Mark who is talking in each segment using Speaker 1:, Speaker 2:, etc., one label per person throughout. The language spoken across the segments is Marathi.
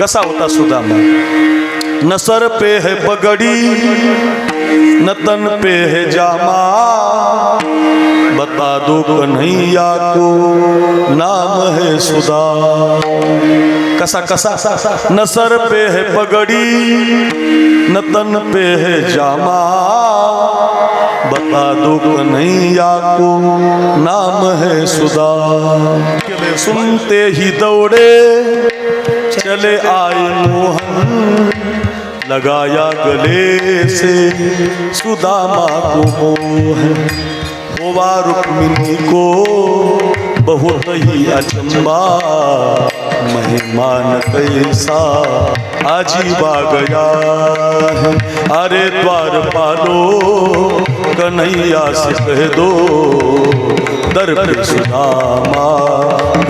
Speaker 1: कसा होता सुदामा? नसर पे है पगड़ी नतन पे है जामा। बता दो कन्हैया को नाम है सुदा। कसा कसा? नसर पे है पगड़ी नतन पे है जामा। बता दो कन्हैया को नाम है सुदा। सुनते ही दौड़े चले आए मोहन। लगाया गले से सुदामा को मोहन। होवा रुक्मिणी को बहुत ही अचंबा। मेहमान कैसा अजीबा गया है। अरे द्वार पालो, कन्हैया से कह दो। दर पे सुदामा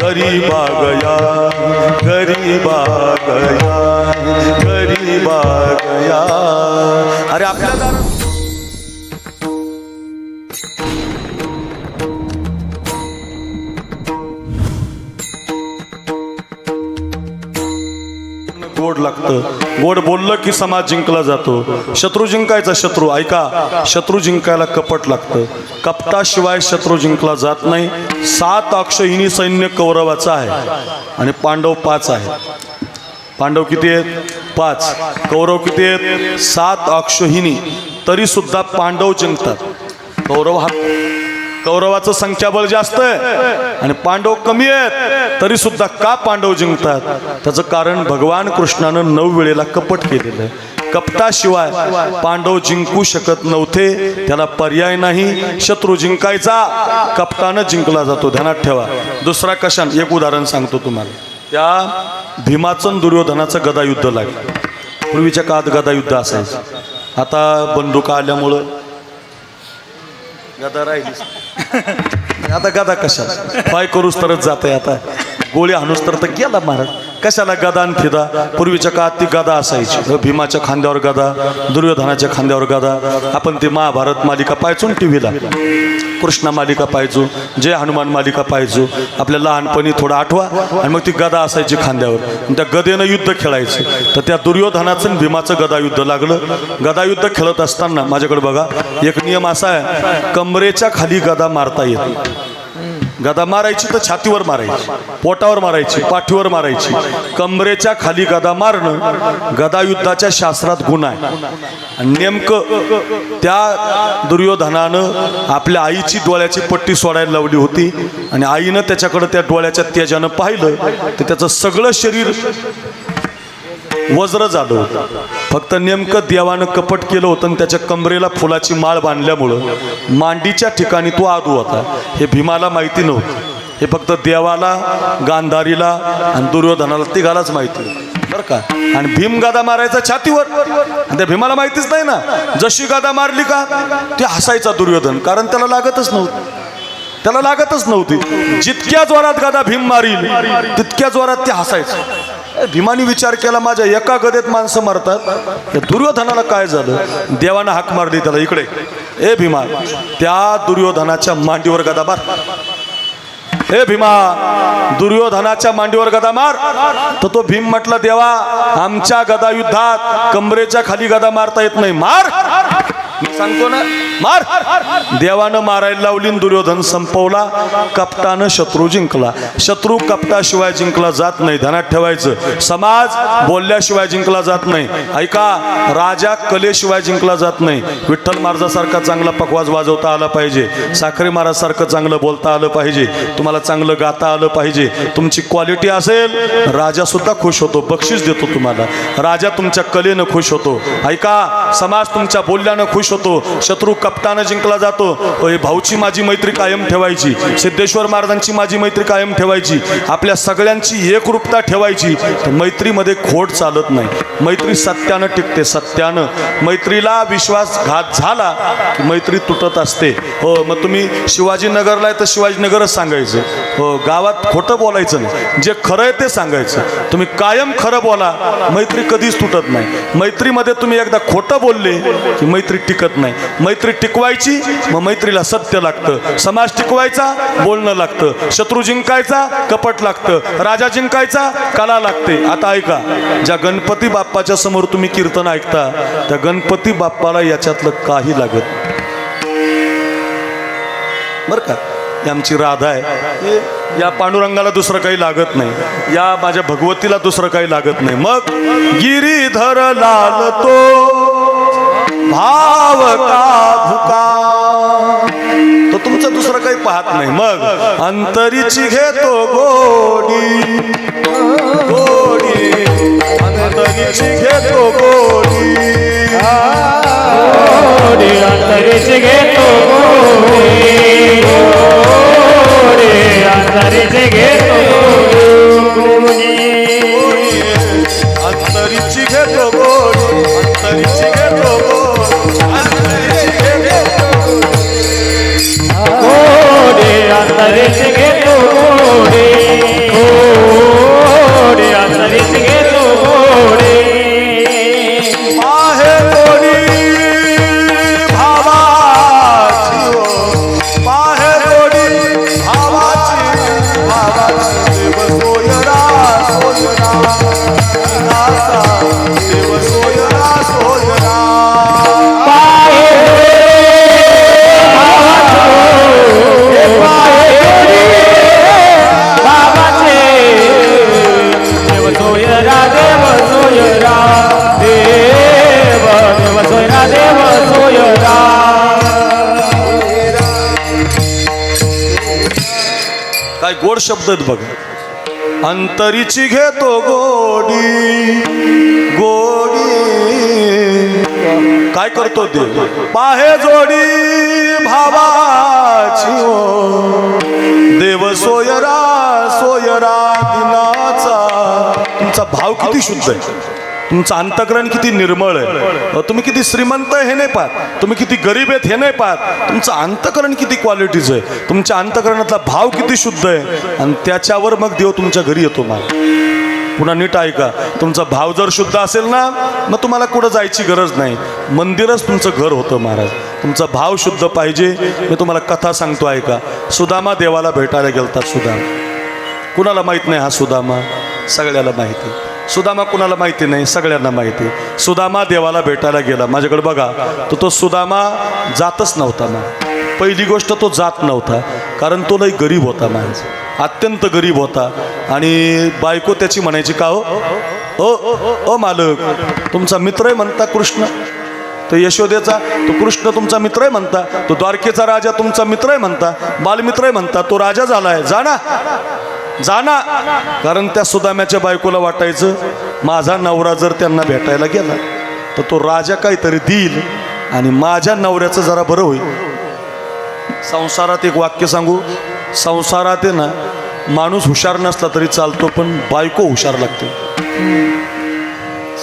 Speaker 1: गरीब गया गरीब गया गरीब गया। अरे आपल्या दारात गोड लागतं गोड बोललं की समाज जिंकला जातो. शत्रू जिंकायचा शत्रू ऐका शत्रू जिंकायला कपट लागतं. कपटाशिवाय शत्रू जिंकला जात नाही. सात अक्षहिनी सैन्य कौरवाचं आहे आणि पांडव पाच आहे पांडव किती आहेत? पाच. कौरव किती आहेत? सात अक्षहिनी तरी सुद्धा पांडव जिंकतात. कौरव हा कौरवाचं संख्याबळ जास्त आहे आणि पांडव कमी आहेत. तरी सुद्धा का पांडव जिंकतात? त्याचं कारण भगवान कृष्णानं नऊ वेळेला कपट केलेलं आहे. कपटाशिवाय पांडव जिंकू शकत नव्हते. त्याला पर्याय नाही. शत्रू जिंकायचा. कपटानं जिंकला जातो. ध्यानात ठेवा. दुसरा कशान? एक उदाहरण सांगतो तुम्हाला. त्या भीमाचं दुर्योधनाचं गदायुद्ध लागलं. पूर्वीच्या काळात गदायुद्ध असायचं. आता बंदुका आल्यामुळं गदा राहिली आता गदा कशा पाय करूच तरच जाते आता. गोळी हाणूस तर गेला महाराज. कशाला गदा आणि फिदा? पूर्वीच्या काळात ती गदा असायची. भीमाच्या खांद्यावर गदा दुर्योधनाच्या खांद्यावर गदा. आपण ती महाभारत मालिका पाहायचो टी व्हीला कृष्णा मालिका पाहायचो जय हनुमान मालिका पाहायचो. आपल्या लहानपणी थोडं आठवा आणि मग ती गदा असायची खांद्यावर. त्या गदेनं युद्ध खेळायचं. तर त्या दुर्योधनाचं आणि भीमाचं गदा युद्ध लागलं. गदायुद्ध खेळत असताना माझ्याकडे बघा एक नियम असा आहे कमरेच्या खाली गदा मारता येते गदा मारायची तर छातीवर मारायची पोटावर मारायची पाठीवर मारायची. कमरेच्या खाली गदा मारणं गदा युद्धाच्या शास्त्रात गुण आहे. नेमकं त्या दुर्योधनानं आपल्या आईची डोळ्याची पट्टी सोडायला लावली होती आणि आईनं त्याच्याकडं त्या डोळ्याच्या तेजानं पाहिलं तर त्याचं सगळं शरीर वज्र झालं होतं. फक्त नेमकं देवानं कपट केलं होतं आणि त्याच्या कमरेला फुलाची माळ बांधल्यामुळं मांडीच्या ठिकाणी तो आदू होता. हे भीमाला माहिती नव्हतं. हे फक्त देवाला गांधारीला आणि दुर्योधनाला तिघालाच माहिती बरं का? आणि भीम गादा मारायचा छातीवर. आणि त्या भीमाला माहितीच नाही ना. जशी गादा मारली का ते हसायचा दुर्योधन कारण त्याला लागतच नव्हतं. त्याला लागतच नव्हती. जितक्या जोरात गदा भीम मारील तितक्या जोरात ते हसायचं. भीमानी विचार केला माझ्या एका गदेत माणसं मारतात. या दुर्योधनाला काय झालं? देवानं हाक मारली त्याला इकडे. ए भीमा त्या दुर्योधनाच्या मांडीवर गदा मार. हे भीमा दुर्योधनाच्या मांडीवर गदा मार. तर तो भीम म्हटला देवा आमच्या गदा युद्धात कमरेच्या खाली गदा मारता येत नाही. मार. मी सांगतो ना. मार. देवानं मारायला लावली दुर्योधन संपवला. कपटानं शत्रू जिंकला. शत्रू कपटाशिवाय जिंकला जात नाही. ध्यानात ठेवायचं. समाज बोलल्याशिवाय जिंकला जात नाही. ऐका राजा कलेशिवाय जिंकला जात नाही. विठ्ठल महाराजासारखा चांगला पकवाज वाजवता आला पाहिजे. साखरे महाराजसारखं चांगलं बोलता आलं पाहिजे. तुम्हाला चांगलं गाता आलं पाहिजे. तुमची क्वालिटी असेल राजा सुद्धा खुश होतो. बक्षीस देतो तुम्हाला. राजा तुमच्या कलेनं खुश होतो. ऐका समाज तुमच्या बोलल्यानं खुश होतो शत्रू कपटानं जिंकला जातो. हे भाऊची माझी मैत्री कायम ठेवायची. सिद्धेश्वर महाराजांची माझी मैत्री कायम ठेवायची. आपल्या सगळ्यांची एकरूपता ठेवायची. तर मैत्रीमध्ये खोट चालत नाही. मैत्री सत्यानं टिकते सत्यानं. मैत्रीला विश्वासघात झाला की मैत्री तुटत असते. हो मग तुम्ही शिवाजीनगरला आहे तर शिवाजीनगरच सांगायचं. हो, गावात खोटं बोलायचं नाही. जे खरं आहे ते सांगायचं. तुम्ही कायम खरं बोला. मैत्री कधीच तुटत नाही. मैत्रीमध्ये तुम्ही एकदा खोटं बोलले की मैत्री टिकत नाही. मैत्री टिकवायची मग मैत्रीला सत्य लागतं. समाज टिकवायचा बोलणं लागतं. शत्रू जिंकायचा कपट लागतं. राजा जिंकायचा कला लागते. आता ऐका ज्या गणपती बाप्पाच्या समोर तुम्ही कीर्तन ऐकता त्या गणपती बाप्पाला याच्यातलं काही लागत बरं का? ही आमची राधा आहे. या पांडुरंगाला दुसरं काही लागत नाही. या माझ्या भगवतीला दुसरं काही लागत नाही. मग गिरीधर लाल तो भाव का भुका तो तुमचं दुसरं काही पाहत नाही. मग अंतरीची घेतो गोडी. गोडी अंतरीची घेतो गोडी
Speaker 2: गोडी अंतरीची घेतो गोडी गोडी अंतरीची घेतो
Speaker 1: अंतरीची घेतो गोडी अंतरीची घेतो गोडी अंतरीची घेतो
Speaker 2: गोडी अंतरीची घेतो गोडी गोडी गोड
Speaker 1: शब्द आहेत बघा. अंतरीची घेतो गोडी गोडी. काय करतो ते पाहे जोडी भावाची हो देव सोयरा सोयरा दिनाचा. तुमचा भाव किती शुद्ध आहे? तुमचं अंतकरण किती निर्मळ आहे. तुम्ही किती श्रीमंत आहे हे नाही पाहत. तुम्ही किती गरीब आहेत हे नाही पाहत. तुमचं अंतकरण किती क्वालिटीचं आहे. तुमच्या अंतकरणातला भाव किती शुद्ध आहे. आणि त्याच्यावर मग देव तुमच्या घरी येतो मला पुन्हा नीट ऐका. तुमचा भाव जर शुद्ध असेल ना मग तुम्हाला कुठं जायची गरज नाही. मंदिरच तुमचं घर होतं महाराज. तुमचा भाव शुद्ध पाहिजे. मी तुम्हाला कथा सांगतो ऐका. सुदामा देवाला भेटायला गेलतात सुदामा. कुणाला माहीत नाही हा सुदामा? सगळ्याला माहिती. सुदामा कुणाला माहिती नाही सगळ्यांना माहिती. सुदामा देवाला भेटायला गेला. माझ्याकडे बघा तर तो सुदामा जातच नव्हता ना पहिली गोष्ट तो जात नव्हता कारण तो लई गरीब होता माझ अत्यंत गरीब होता. आणि बायको त्याची म्हणायची का हो? ओ ओ मालक तुमचा मित्र आहे म्हणता कृष्ण. तो यशोदेचा तो कृष्ण तुमचा मित्र आहे म्हणता. तो द्वारकेचा राजा तुमचा मित्र आहे म्हणता. बालमित्र आहे म्हणता. तो राजा झालाय. जा ना जा ना कारण त्या सुदाम्याच्या बायकोला वाटायचं माझा नवरा जर त्यांना भेटायला गेला तर तो राजा काहीतरी देईल आणि माझ्या नवऱ्याचं जरा बरं होईल. संसारात एक वाक्य सांगू. संसारात आहे ना माणूस हुशार नसला तरी चालतो पण बायको हुशार लागते.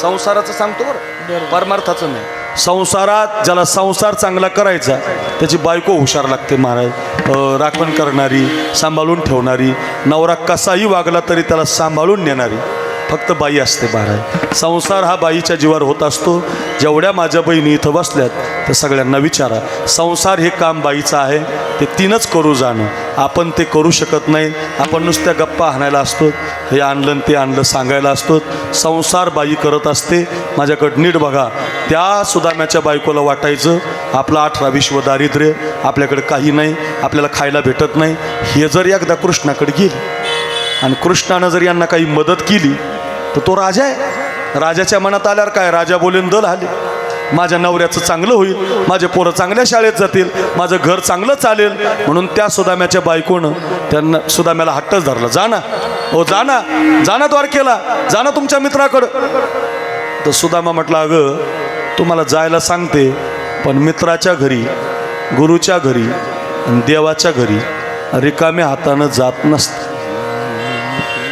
Speaker 1: संसाराचं सांगतो बरं. परमार्थाचं नाही. संसारात ज्याला संसार चांगला करायचा त्याची बायको हुशार लागते महाराज. राखण करणारी सांभाळून ठेवणारी नवरा कसाही वागला तरी त्याला सांभाळून नेणारी. फक्त बाई असते महाराज. संसार हा बाईच्या जीवावर होत असतो. जेवढ्या माझ्या बहिणी इथं बसल्यात त्या सगळ्यांना विचारा. संसार हे काम बाईचं आहे. ते तीनच करू जाणं. आपण ते करू शकत नाही. आपण नुसत्या गप्पा आणायला असतो. हे आणलं आणि ते आणलं सांगायला असतो. संसार बाई करत असते. माझ्याकडं नीट बघा. त्या सुदाम्याच्या बायकोला वाटायचं आपलं अठरा विश्व दारिद्र्य आपल्याकडे काही नाही आपल्याला खायला भेटत नाही. हे जर एकदा कृष्णाकडे गेली आणि कृष्णानं जर यांना काही मदत केली तर तो राजा आहे. राजाच्या मनात आल्यावर काय? राजा बोलेन दल आले. माझ्या नवऱ्याचं चांगलं होईल. माझे पोरं चांगल्या शाळेत जातील. माझं घर चांगलं चालेल. म्हणून त्या सुदाम्याच्या बायकोनं त्यांना सुदाम्याला हट्टच धरला. जा ना. हो जा ना. जा ना द्वारकेला. जा ना तुमच्या मित्राकडं. तर सुदामा म्हटलं अगं तुम्हाला जायला सांगते पण मित्राच्या घरी गुरुच्या घरी देवाच्या घरी रिकाम्या हातानं जात नसतं.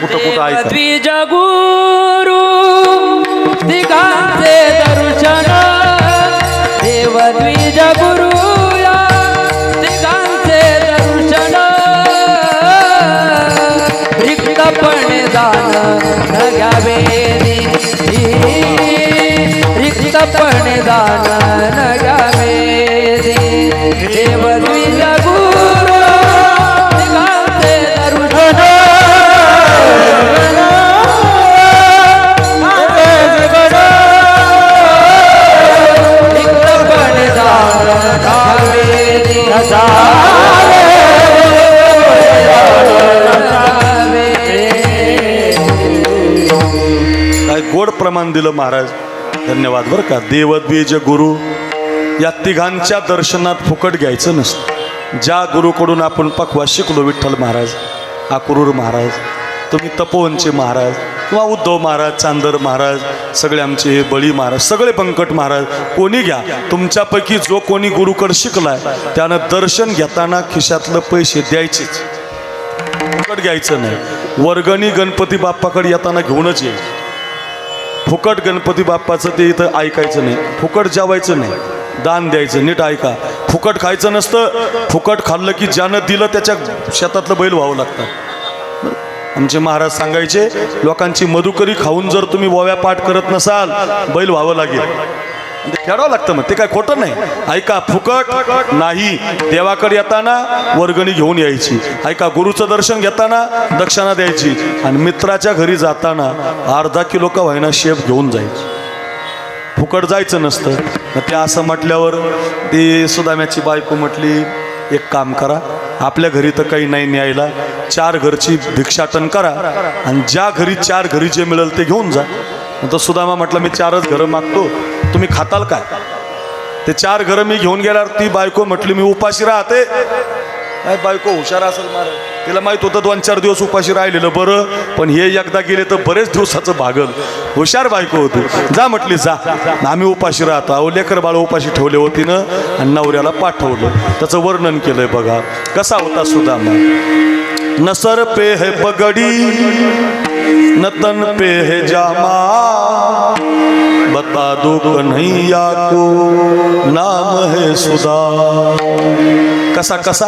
Speaker 1: कुठं कुठं ऐका.
Speaker 3: जगुरू तिघांचे दर्शन. देव द्विजगुरु तिघांचे दर्शन. रिक्तपण दान न घ्यावे रिक्तपण दान न घ्यावे देव द्विजगुरु
Speaker 1: काय गोड प्रमाण दिलं महाराज. धन्यवाद बरं का. देवद्वीज गुरु या तिघांच्या दर्शनात फुकट घ्यायचं नसतं. ज्या गुरुकडून आपण पखवा शिकलो विठ्ठल महाराज आकुरूर महाराज तुम्ही तपोवनचे महाराज किंवा उद्धव महाराज चांदर महाराज सगळे आमचे बळी महाराज सगळे पंकट महाराज कोणी घ्या. तुमच्यापैकी जो कोणी गुरुकड शिकलाय त्यानं दर्शन घेताना खिशातलं पैसे द्यायचेच. फुकट घ्यायचं नाही. वर्गणी गणपती बाप्पाकडे येताना घेऊनच ये. फुकट गणपती बाप्पाचं ते इथं ऐकायचं नाही. फुकट जेवायचं नाही. दान द्यायचं नीट ऐका. फुकट खायचं नसतं. फुकट खाल्लं की ज्यानं दिलं त्याच्या शेतातलं बैल व्हावं लागतं. आमचे महाराज सांगायचे लोकांची मधुकरी खाऊन जर तुम्ही वव्या पाठ करत नसाल बैल व्हावं लागेल. खेळावं लागतं मग ते काय खोटं नाही. ऐका फुकट नाही देवाकडे येताना वर्गणी घेऊन यायची. ऐका गुरुचं दर्शन घेताना दक्षिणा द्यायची. आणि मित्राच्या घरी जाताना अर्धा किलो का व्हायना शेफ घेऊन जायची. फुकट जायचं नसतं. ते असं म्हटल्यावर ते सुदाम्याची बायको म्हटली एक काम करा. आपल्या घरी तर काही नाही न्यायला. चार घरची भिक्षाटन करा आणि ज्या घरी चार घरी जे मिळेल ते घेऊन जा. तर सुदामा म्हटलं मी चारच घरं मागतो. तुम्ही खाताल काय? ते चार घरं मी घेऊन गेल्यावर ती बायको म्हटली मी उपाशी राहते. काय बायको हुशार असेल महाराज तिला माहीत होतं दोन चार दिवस उपाशी राहिलेलं बरं पण हे एकदा गेले तर बरेच दिवसाचं भागल. हुशार बायको होती. जा म्हटली जा. आम्ही उपाशी राहतो. अहो लेकर बाळ उपाशी ठेवले होती ना आणि नवऱ्याला पाठवलं. त्याचं वर्णन केलंय बघा. कसा होता सुदामा? नसर पे है पगडी नतन पे है जामा. बता दो कन्हैया को। नाम है सुदा कसा कसा?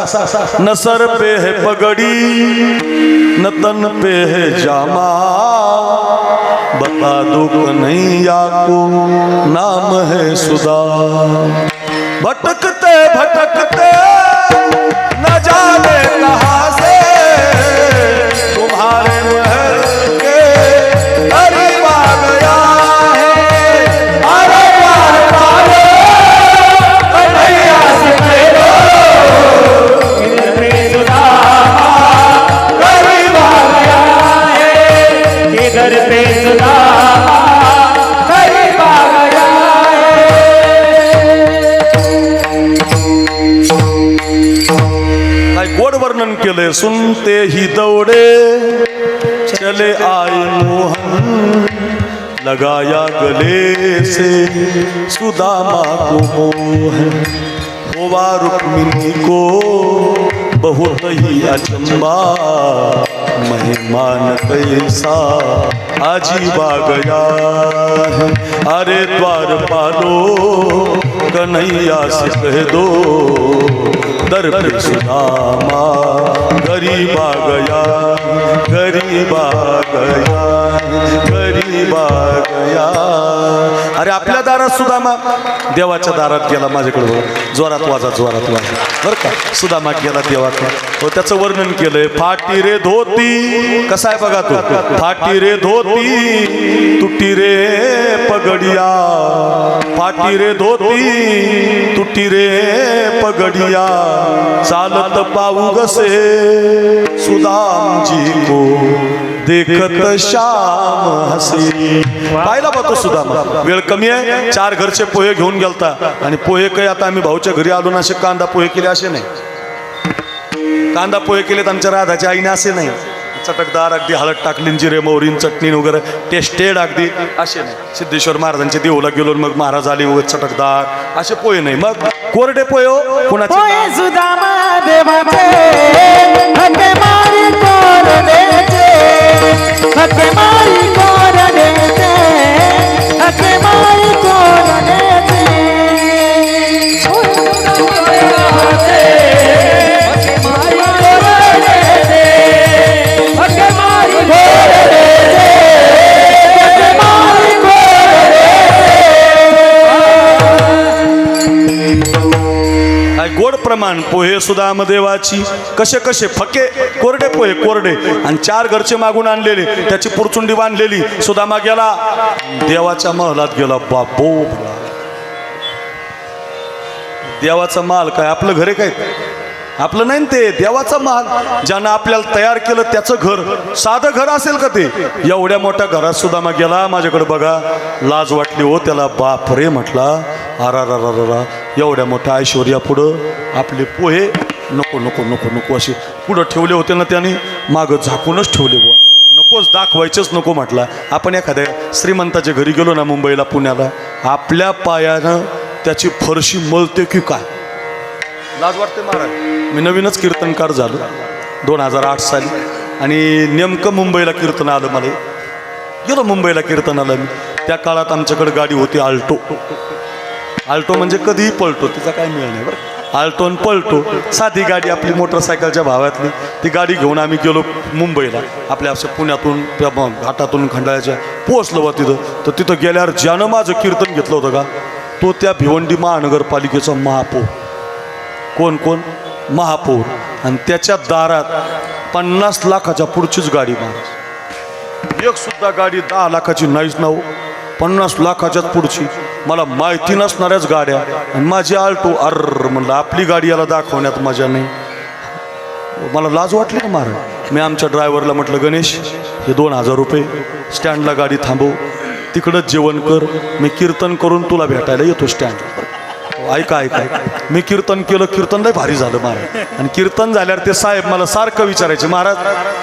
Speaker 1: न सर पे है पगड़ी, न तन पे है जामा। बता दो कन्हैया को। नाम है सुदा भटकते भटकते, न जाने कहाँ से तुम्हारे सुदामा को मोहन होवा रुक्मिणी को बहुत ही अचंबा। मेहमान कैसा अजीबा गया है। अरे द्वार पालो, कन्हैया से कह दो, दर पे सुदामा, गरीब गया गरीब गया गरीब बागया अरे आपल्या दारात सुदामा. देवाच्या दारात गेला माझ्याकडे जोरात वाजा जोरात वाजा. बरं का? सुदामा गेला देवाकडे हो त्याचं वर्णन केलंय. फाटी रे धोती. कसा आहे बघा तो? फाटी रे धोती. तुटी रे पगडिया. फाटी रे धोती. तुटी रे पगडिया चालत पाऊ गसे सुदामजी को देखत श्याम हसे. पाहिला बघतो सुदाम. वेळ कमी आहे? चार घरचे पोहे घेऊन गेलता. आणि पोहे काही आता आम्ही भाऊच्या घरी आलो ना असे कांदा पोहे केले असे नाही. कांदा पोहे केले आमच्या राधाच्या आईने असे नाही. चटकदार अगदी हळद टाकली जिरे मोहरीन चटणी वगैरे. टेस्टेड अगदी. असे नाही. सिद्धेश्वर महाराजांच्या देऊला गेलो मग महाराज आले वगैरे चटकदार. असे पोहे नाही. मग कोरडे पोहे हो? कुणाचे प्रमाण पोहे सुद्धा देवाची. कसे कसे? फके कोरडे पोहे कोरडे. आणि चार घरचे मागून आणलेले. त्याची पुरचुंडी बांधलेली. सुदामा गेला. देवाच्या महलात गेला. बाबो देवाचा माल काय? आपलं घरे काय? आपलं नाही ते? देवाचा मान ज्यानं आपल्याला तयार केलं त्याचं घर. साधं घर असेल का ते? एवढ्या मोठ्या घरात सुद्धा मग गेला. माझ्याकडे बघा. लाज वाटली हो त्याला. बाप रे म्हटला अरा रा रा एवढ्या मोठ्या ऐश्वर्या पुढं आपले पोहे. नको नको नको नको असे पुढं ठेवले होते ना त्याने. मागं झाकूनच ठेवले बुवा. नकोच दाखवायचंच नको म्हटला. आपण एखाद्या श्रीमंताच्या घरी गेलो ना मुंबईला पुण्याला. आपल्या पायानं त्याची फरशी मलते की काय? लाज वाटते महाराज? मी नवीनच कीर्तनकार झालो दोन हजार आठ साली. आणि नेमकं मुंबईला कीर्तन आलं मला. गेलो मुंबईला कीर्तन आलं मी. त्या काळात आमच्याकडे गाडी होती आल्टो. आल्टो म्हणजे कधीही पळतो तिचा काय मिळ नाही बरं. आल्टो आणि पळतो साधी गाडी आपली मोटरसायकलच्या भावातली. ती गाडी घेऊन आम्ही गेलो मुंबईला. आपल्या असं पुण्यातून त्या घाटातून खंडाळ्याच्या पोहोचलो बा तिथं. तर तिथं गेल्यावर ज्यानं माझं कीर्तन घेतलं होतं का तो त्या भिवंडी महानगरपालिकेचा महापौर. कोण कोण? महापौर. आणि त्याच्या दारात पन्नास लाखाच्या पुढचीच गाडी महाराज एक सुद्धा गाडी दहा लाखाची नाहीच नाव पन्नास लाखाच्याच पुढची. मला माहिती नसणाऱ्याच गाड्या. आणि माझी आल्टो अर म्हणलं आपली गाडी याला दाखवण्यात मजा नाही. मला लाज वाटली ना महाराज मी आमच्या ड्रायव्हरला म्हटलं गणेश हे दोन हजार रुपये. स्टँडला गाडी थांबव. तिकडंच जेवण कर. मी कीर्तन करून तुला भेटायला येतो स्टँड ऐका ऐका मी कीर्तन केलं कीर्तन लय भारी झालं महाराज. आणि कीर्तन झाल्यावर ते साहेब मला सारखं विचारायचे महाराज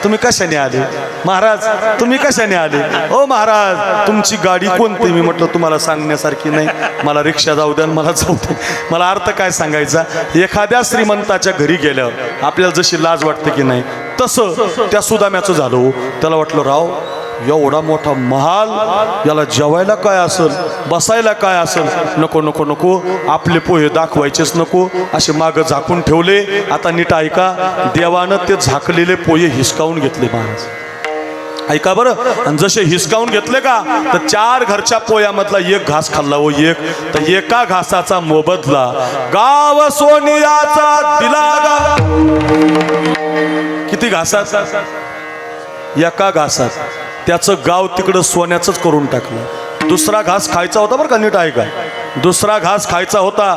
Speaker 1: तुम्ही कशाने आले? महाराज तुम्ही कशाने आले? हो महाराज तुमची गाडी कोणती? मी म्हटलं तुम्हाला सांगण्यासारखी नाही. मला रिक्षा जाऊ द्या मला जाऊ द्या. मला अर्थ काय सांगायचा? एखाद्या श्रीमंताच्या घरी गेल्यावर आपल्याला जशी लाज वाटते की नाही तसं त्या सुदाम्याचं झालं हो. त्याला वाटलं राव एवढा मोठा महाल याला जेवायला काय असेल बसायला काय असेल? नको नको नको. आपले पोहे दाखवायचेच नको. असे मागं झाकून ठेवले. आता नीट ऐका देवानं ते झाकलेले पोहे हिसकावून घेतले महाराज. ऐका बरं. आणि जसे हिसकावून घेतले का तर चार घरच्या पोयामधला एक घास खाल्ला व एक. तर एका घासाचा मोबदला गाव सोनियाचा दिला गा. किती घासाचा एका घासात. त्याचं गाव तिकडं सोन्याचंच करून टाकलं. दुसरा घास खायचा होता बरं का नीट ऐका. दुसरा घास खायचा होता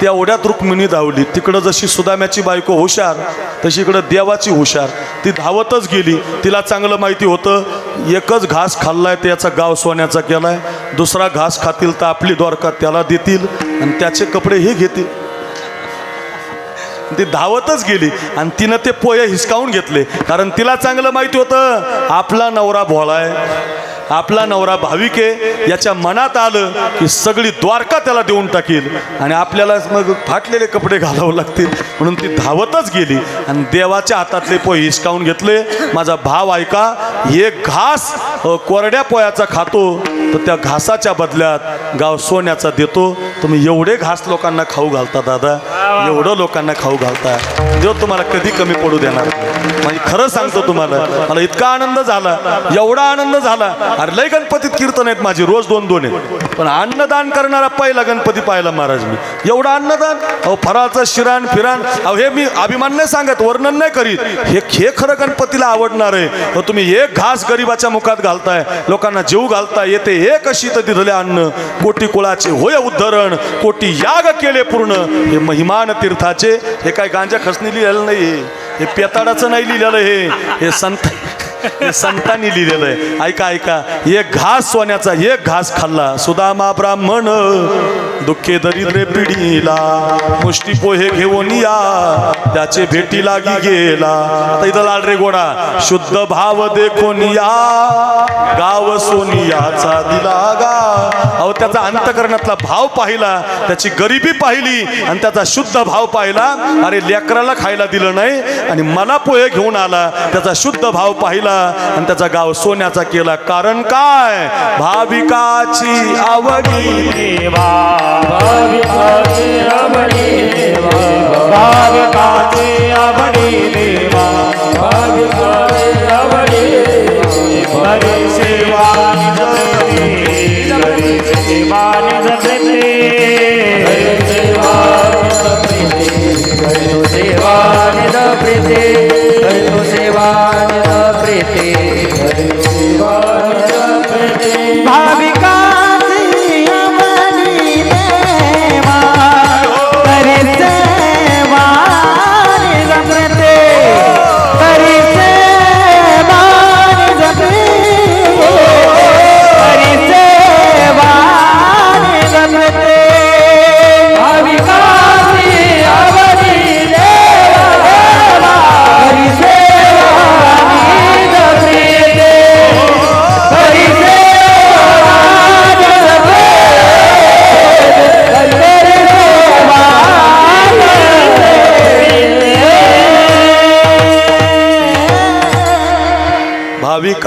Speaker 1: त्या ओढ्यात रुक्मिणी धावली. तिकडं जशी सुदाम्याची बायको हुशार तशी इकडं देवाची हुशार. ती धावतच गेली. तिला चांगलं माहिती होतं एकच घास खाल्लाय त्याचा गाव सोन्याचा केलाय. दुसरा घास खातील तर आपली द्वारका त्याला देतील आणि त्याचे कपडे हे घेतील. ती धावतच गेली आणि तिनं ते पोहे हिसकावून घेतले. कारण तिला चांगलं माहिती होतं आपला नवरा भोळाय आपला नवरा भाविक आहे याच्या मनात आलं की सगळी द्वारका त्याला देऊन टाकील आणि आपल्याला मग फाटलेले कपडे घालावं लागतील. म्हणून ती धावतच गेली आणि देवाच्या हातातले पोहे हिसकावून घेतले. माझा भाव ऐका एक घास कोरड्या पोयाचा खातो तर त्या घासाच्या बदल्यात गाव सोन्याचा देतो. तुम्ही एवढे घास लोकांना खाऊ घालता दादा. एवढं लोकांना खाऊ घालता. देव तुम्हाला कधी कमी पडू देणार म्हणजे खरं सांगतो तुम्हाला. मला इतका आनंद झाला. एवढा आनंद झाला. अरे लय गणपतीत कीर्तन आहेत माझी रोज दोन दोन आहेत. पण अन्नदान करणारा पहिला गणपती पाहिला महाराज मी. एवढं अन्नदान? अहो फराचं शिराण फिरान. अहो हे मी अभिमान नाही सांगत वर्णन नाही करीत. हे हे खरं गणपतीला आवडणार आहे. तुम्ही एक घास गरिबाच्या मुखात घालताय लोकांना जीव घालताय येते एक अशी तर दिधले अन्न. कोटी कुळाचे होय उद्धरण कोटी याग केले पूर्ण. हे महिमान तीर्थाचे हे काय गांजा खसणी लिहिलेलं नाही हे. हे पेताडाचं नाही लिहिलेलं हे. हे संत हे संतांनी लिहिलेलं आहे. ऐका ऐका. एक घास सोन्याचा एक घास खाल्ला. सुदामा ब्राह्मण दुःखे दरिद्रे पिढीला मुष्टी पोहे घेऊन या. त्याचे भेटी लागी गेला. आता इथं लाल रे गोडा. शुद्ध भाव देखून या. गाव सोनियाचा दिला गा अहो त्याचा अंतकरणातला भाव पाहिला. त्याची गरिबी पाहिली. आणि त्याचा शुद्ध भाव पाहिला. अरे लेकराला खायला दिलं नाही. आणि मला पोहे घेऊन आला. त्याचा शुद्ध भाव पाहिला. आणि त्याचा गाव सोन्याचा केला. कारण काय? भाविकाची आवडी.
Speaker 2: देवा भाविकाचे आवडी देवा. भाविकाचे आवडी देवा. भाविकाचे आवडी देवा हरी सेवा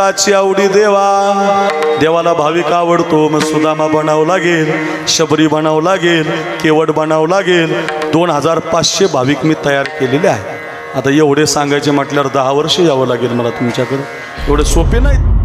Speaker 1: विठ्ठलाची आवडी देवा. देवाला भाविक आवडतो मग सुदामा बनावं लागेल शबरी बनावं लागेल केवट बनावं लागेल. दोन हजार पाचशे भाविक मी तयार केलेले आहे आता एवढे सांगायचे म्हटल्यावर दहा वर्ष यावं लागेल मला तुमच्याकडे. एवढे सोपे नाहीत